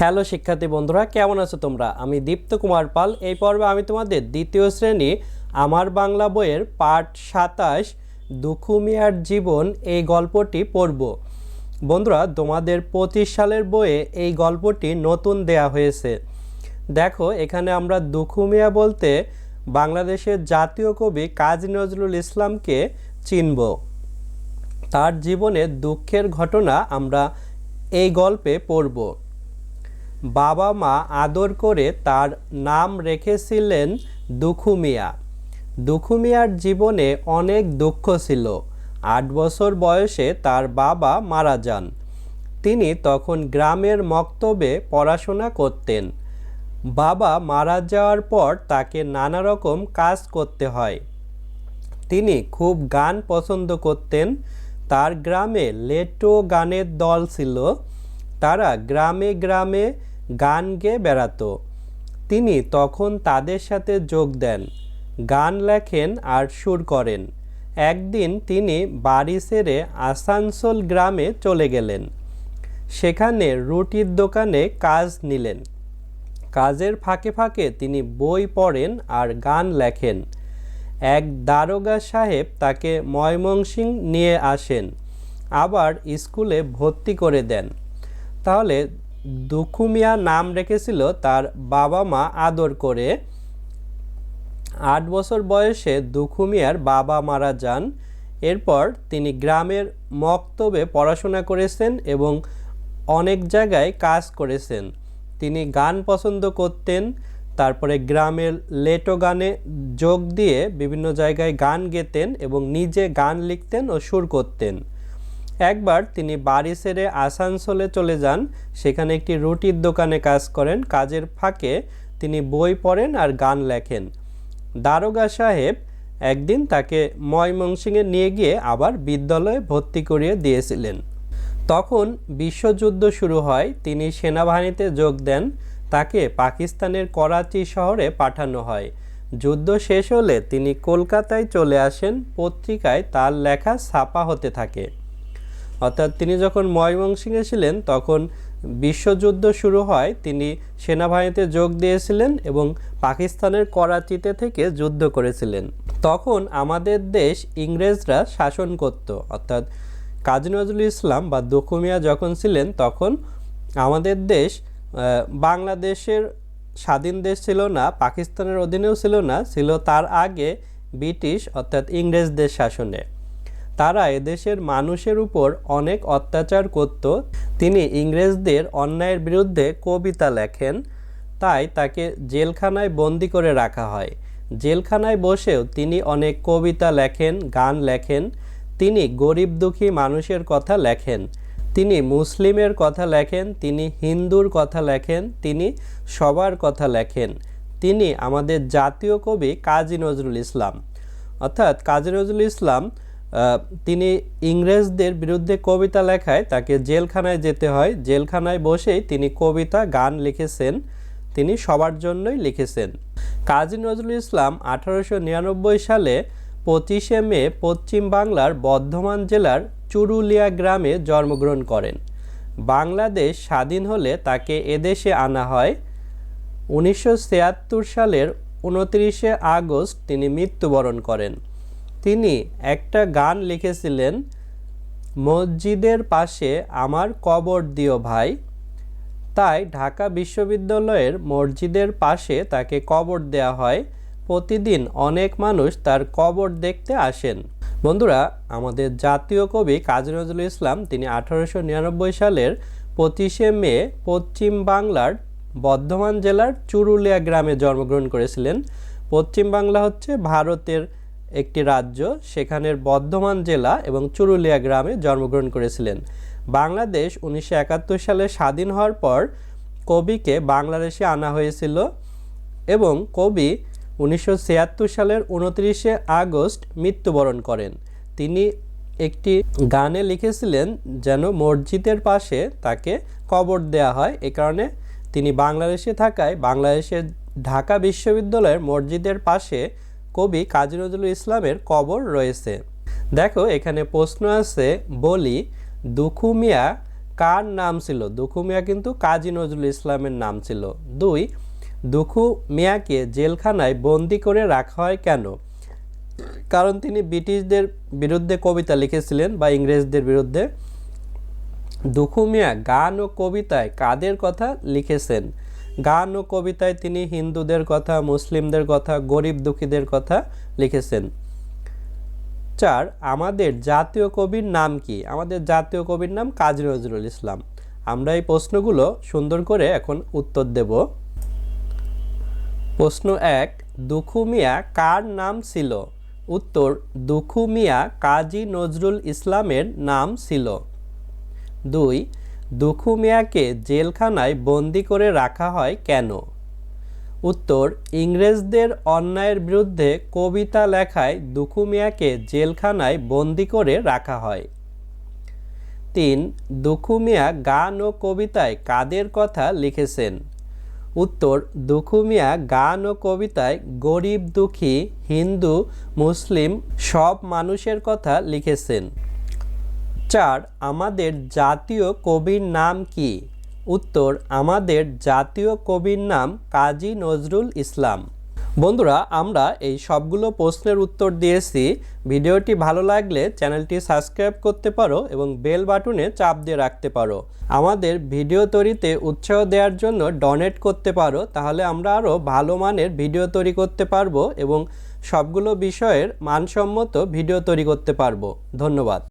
Hello শিক্ষার্থী বন্ধুরা, কেমন আছো তোমরা? আমি দীপ্ত কুমার পাল। এই পর্বে আমি তোমাদের দ্বিতীয় শ্রেণি আমার বাংলা বইয়ের পাঠ সাতাশ দুখু মিয়ার জীবন এই গল্পটি পড়ব। বন্ধুরা, তোমাদের পঁচিশ সালের বইয়ে এই গল্পটি নতুন দেয়া হয়েছে। দেখো, এখানে আমরা দুখু মিয়া বলতে বাংলাদেশের জাতীয় কবি কাজী নজরুল ইসলামকে চিনব। তার জীবনে দুঃখের ঘটনা আমরা এই গল্পে পড়ব। বাবা মা আদর করে তার নাম রেখেছিলেন দুখু মিয়া দুখু মিয়ার জীবনে অনেক দুঃখ ছিল। আট বছর বয়সে তার বাবা মারা যান। তিনি তখন গ্রামের মক্তবে পড়াশোনা করতেন। বাবা মারা যাওয়ার পর তাকে নানা রকম কাজ করতে হয়। তিনি খুব গান পছন্দ করতেন। তার গ্রামে লেটো গানের দল ছিল। তারা গ্রামে গ্রামে গান গেয়ে বেড়াতো। তিনি তখন তাদের সাথে যোগ দেন, গান লেখেন আর সুর করেন। একদিন তিনি বাড়ি সেরে আসানসোল গ্রামে চলে গেলেন। সেখানে রুটির দোকানে কাজ নিলেন। কাজের ফাঁকে ফাঁকে তিনি বই পড়েন আর গান লেখেন। এক দারোগা সাহেব তাকে ময়মনসিং নিয়ে আসেন, আবার স্কুলে ভর্তি করে দেন। তাহলে দুখুমিয়া নাম রেখেছিল তার বাবা মা আদর করে। আট বছর বয়সে দুখুমিয়ার বাবা মারা যান। এরপর তিনি গ্রামের মক্তবে পড়াশোনা করেছেন এবং অনেক জায়গায় কাজ করেছেন। তিনি গান পছন্দ করতেন, তারপরে গ্রামের লেটো গানে যোগ দিয়ে বিভিন্ন জায়গায় গান গেতেন এবং নিজে গান লিখতেন ও সুর করতেন। একবার তিনি বাড়ি ছেড়ে আসানসোলে চলে যান। সেখানে একটি রুটির দোকানে কাজ করেন। কাজের ফাঁকে তিনি বই পড়েন আর গান লেখেন। দারোগা সাহেব একদিন তাকে ময়মনসিংহে নিয়ে গিয়ে আবার বিদ্যালয়ে ভর্তি করিয়ে দিয়েছিলেন। তখন বিশ্বযুদ্ধ শুরু হয়। তিনি সেনাবাহিনীতে যোগ দেন। তাকে পাকিস্তানের করাচি শহরে পাঠানো হয়। যুদ্ধ শেষ হলে তিনি কলকাতায় চলে আসেন। পত্রিকায় তার লেখা ছাপা হতে থাকে। অর্থাৎ তিনি যখন ময়মনসিংহে ছিলেন, তখন বিশ্বযুদ্ধ শুরু হয়। তিনি সেনাবাহিনীতে যোগ দিয়েছিলেন এবং পাকিস্তানের করাচিতে থেকে যুদ্ধ করেছিলেন। তখন আমাদের দেশ ইংরেজরা শাসন করত। অর্থাৎ কাজী নজরুল ইসলাম বা দকুমিয়া যখন ছিলেন, তখন আমাদের দেশ বাংলাদেশের স্বাধীন দেশ ছিল না, পাকিস্তানের অধীনেও ছিল না, ছিল তার আগে ব্রিটিশ, অর্থাৎ ইংরেজদের শাসনে। তারা এদেশের মানুষের উপর অনেক অত্যাচার করত। তিনি ইংরেজদের অন্যায়ের বিরুদ্ধে কবিতা লেখেন, তাই তাকে জেলখানায় বন্দি করে রাখা হয়। জেলখানায় বসেও তিনি অনেক কবিতা লেখেন, গান লেখেন, তিনি গরিব দুঃখী মানুষের কথা লেখেন, তিনি মুসলিমের কথা লেখেন, তিনি হিন্দুর কথা লেখেন, তিনি সবার কথা লেখেন, তিনি আমাদের জাতীয় কবি কাজী নজরুল ইসলাম। অর্থাৎ কাজী নজরুল ইসলাম তিনি ইংরেজদের বিরুদ্ধে কবিতা লেখায় তাকে জেলখানায় যেতে হয়। জেলখানায় বসেই তিনি কবিতা, গান লিখেছেন। তিনি সবার জন্যই লিখেছেন। কাজী নজরুল ইসলাম আঠারোশো নিরানব্বই সালে পঁচিশে মে পশ্চিম বাংলার বর্ধমান জেলার চুরুলিয়া গ্রামে জন্মগ্রহণ করেন। বাংলাদেশ স্বাধীন হলে তাকে এদেশে আনা হয়। উনিশশো ছিয়াত্তর সালের উনত্রিশে আগস্ট তিনি মৃত্যুবরণ করেন। তিনি একটা গান লিখেছিলেন, মসজিদের পাশে আমার কবর দিও ভাই। তাই ঢাকা বিশ্ববিদ্যালয়ের মসজিদের পাশে তাকে কবর দেয়া হয়। প্রতিদিন অনেক মানুষ তার কবর দেখতে আসেন। বন্ধুরা, আমাদের জাতীয় কবি কাজী নজরুল ইসলাম, তিনি আঠারোশো নিরানব্বই সালের পঁচিশে মে পশ্চিম বাংলার বর্ধমান জেলার চুরুলিয়া গ্রামে জন্মগ্রহণ করেছিলেন। পশ্চিম বাংলা হচ্ছে ভারতের একটি রাজ্য, সেখানের বর্ধমান জেলা এবং চুরুলিয়া গ্রামে জন্মগ্রহণ করেছিলেন। বাংলাদেশ উনিশশো একাত্তর সালে স্বাধীন হওয়ার পর কবিকে বাংলাদেশে আনা হয়েছিল এবং কবি উনিশশো ছিয়াত্তর সালের উনত্রিশে আগস্ট মৃত্যুবরণ করেন। তিনি একটি গানে লিখেছিলেন যেন মসজিদের পাশে তাকে কবর দেয়া হয়। এ কারণে তিনি বাংলাদেশে থাকায় বাংলাদেশের ঢাকা বিশ্ববিদ্যালয়ের মসজিদের পাশে কবি কাজী নজরুল ইসলামের কবর রয়েছে। দেখো, এখানে প্রশ্ন আছে, বলি দুখু মিয়া কার নাম ছিল? দুখু মিয়া কিন্তু কাজী নজরুল ইসলামের নাম ছিল। দুই দুখু মিয়াকে জেলখানায় বন্দি করে রাখা হয় কেন? কারণ তিনি ব্রিটিশদের বিরুদ্ধে কবিতা লিখেছিলেন বা ইংরেজদের বিরুদ্ধে। দুখু মিয়া গান ও কবিতায় কাদের কথা লিখেছেন? গান ও কবিতায় তিনি হিন্দুদের কথা, মুসলিমদের কথা, গরিব দুঃখীদের কথা লিখেছেন। চার, আমাদের জাতীয় কবির নাম কি? আমাদের জাতীয় কবির নাম কাজী নজরুল ইসলাম। আমরা এই প্রশ্নগুলো সুন্দর করে এখন উত্তর দেব। প্রশ্ন এক দুখু মিয়া কার নাম ছিল? উত্তর দুখু মিয়া কাজী নজরুল ইসলামের নাম ছিল। দুই দুখু মিয়াকে জেলখানায় বন্দি করে রাখা হয় কেন? উত্তর, ইংরেজদের অন্যায়ের বিরুদ্ধে কবিতা লেখায় দুখু মিয়াকে জেলখানায় বন্দি করে রাখা হয়। তিন দুখু মিয়া গান ও কবিতায় কাদের কথা লিখেছেন? উত্তর দুখু মিয়া গান ও কবিতায় গরিব, দুঃখী, হিন্দু, মুসলিম সব মানুষের কথা লিখেছেন। চার আমাদের জাতীয় কবির নাম কি? উত্তর, আমাদের জাতীয় কবির নাম কাজী নজরুল ইসলাম। বন্ধুরা, আমরা এই সবগুলো প্রশ্নের উত্তর দিয়েছি। ভিডিওটি ভালো লাগলে চ্যানেলটি সাবস্ক্রাইব করতে পারো এবং বেল বাটনে চাপ দিয়ে রাখতে পারো। আমাদের ভিডিও তৈরিতে উৎসাহ দেওয়ার জন্য ডোনেট করতে পারো, তাহলে আমরা আরও ভালো মানের ভিডিও তৈরি করতে পারব এবং সবগুলো বিষয়ের মানসম্মত ভিডিও তৈরি করতে পারব। ধন্যবাদ।